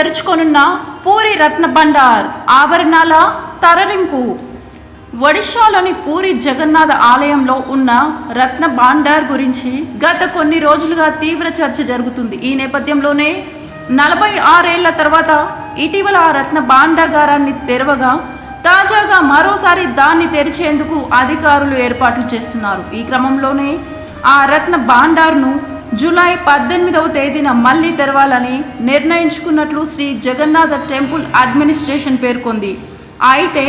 తెరుచుకొనున్న పూరి రత్న భండార్ ఆభరణాల తరలింపు. ఒడిశాలోని పూరి జగన్నాథ ఆలయంలో ఉన్న రత్న భాండార్ గురించి గత కొన్ని రోజులుగా తీవ్ర చర్చ జరుగుతుంది. ఈ నేపథ్యంలోనే నలభై ఆరేళ్ళ తర్వాత ఇటీవల ఆ రత్న భాండాగారాన్ని తెరవగా తాజాగా మరోసారి దాన్ని తెరిచేందుకు అధికారులు ఏర్పాట్లు చేస్తున్నారు. ఈ క్రమంలోనే ఆ రత్న భాండార్ను జూలై పద్దెనిమిదవ తేదీన మళ్ళీ తెరవాలని నిర్ణయించుకున్నట్లు శ్రీ జగన్నాథ టెంపుల్ అడ్మినిస్ట్రేషన్ పేర్కొంది. అయితే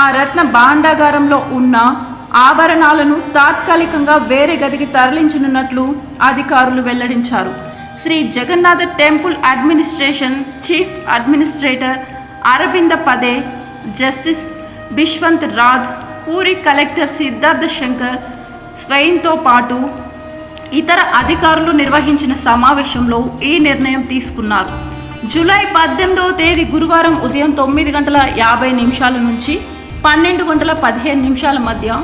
ఆ రత్న భాండాగారంలో ఉన్న ఆభరణాలను తాత్కాలికంగా వేరే గదికి తరలించనున్నట్లు అధికారులు వెల్లడించారు. Shri Jagannatha temple administration chief administrator Aravinda Padhee justice Biswanath Rath Puri collector Siddhartha Shankar స్వయంతో పాటు ఇతర అధికారులు నిర్వహించిన సమావేశంలో ఈ నిర్ణయం తీసుకున్నారు. జూలై పద్దెనిమిదవ తేదీ గురువారం ఉదయం తొమ్మిది గంటల యాభై నిమిషాల నుంచి పన్నెండు గంటల పదిహేను నిమిషాల మధ్య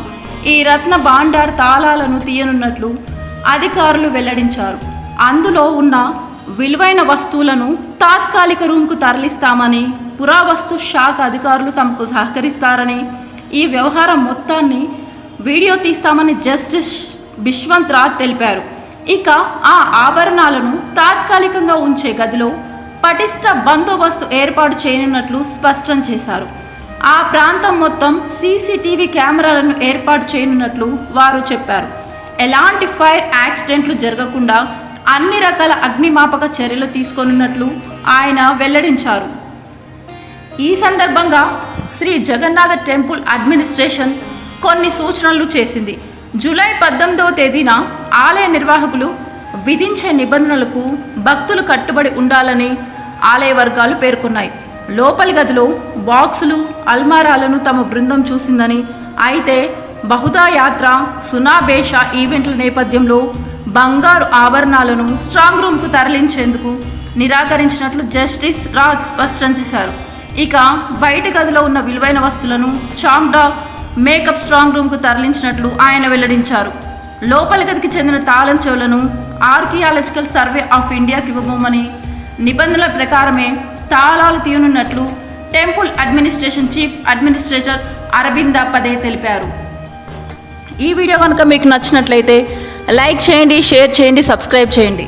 ఈ రత్న భాండార్ తాళాలను తీయనున్నట్లు అధికారులు వెల్లడించారు. అందులో ఉన్న విలువైన వస్తువులను తాత్కాలిక రూమ్కు తరలిస్తామని పురావస్తు శాఖ అధికారులు తమకు సహకరిస్తారని ఈ వ్యవహారం మొత్తాన్ని వీడియో తీస్తామని జస్టిస్ బిశ్వంత్ రాజ్ తెలిపారు. ఇక ఆ ఆభరణాలను తాత్కాలికంగా ఉంచే గదిలో పటిష్ట బందోబస్తు ఏర్పాటు చేయనున్నట్లు స్పష్టం చేశారు. ఆ ప్రాంతం మొత్తం సీసీటీవీ కెమెరాలను ఏర్పాటు చేయనున్నట్లు వారు చెప్పారు. ఎలాంటి ఫైర్ యాక్సిడెంట్లు జరగకుండా అన్ని రకాల అగ్నిమాపక చర్యలు తీసుకొనున్నట్లు ఆయన వెల్లడించారు. ఈ సందర్భంగా శ్రీ జగన్నాథ టెంపుల్ అడ్మినిస్ట్రేషన్ కొన్ని సూచనలు చేసింది. జూలై పద్దెనిమిదవ తేదీన ఆలయ నిర్వాహకులు విధించే నిబంధనలకు భక్తులు కట్టుబడి ఉండాలని ఆలయ వర్గాలు పేర్కొన్నాయి. లోపలి గదిలో బాక్సులు అల్మారాలను తమ బృందం చూసిందని అయితే బహుదా యాత్ర సునాబేష ఈవెంట్ల నేపథ్యంలో బంగారు ఆభరణాలను స్ట్రాంగ్ రూమ్కు తరలించేందుకు నిరాకరించినట్లు జస్టిస్ రాజ్ స్పష్టం చేశారు. ఇక బయట గదిలో ఉన్న విలువైన వస్తువులను చామ్డా మేకప్ స్ట్రాంగ్ రూమ్కు తరలించినట్లు ఆయన వెల్లడించారు. లోపలి గదికి చెందిన తాళం చెవులను ఆర్కియాలజికల్ సర్వే ఆఫ్ ఇండియాకి ఇవ్వబోమని నిబంధనల ప్రకారమే తాళాలు తీయనున్నట్లు temple administration chief administrator Aravinda Padhee తెలిపారు. ఈ వీడియో కనుక మీకు నచ్చినట్లయితే లైక్ చేయండి షేర్ చేయండి సబ్స్క్రైబ్ చేయండి.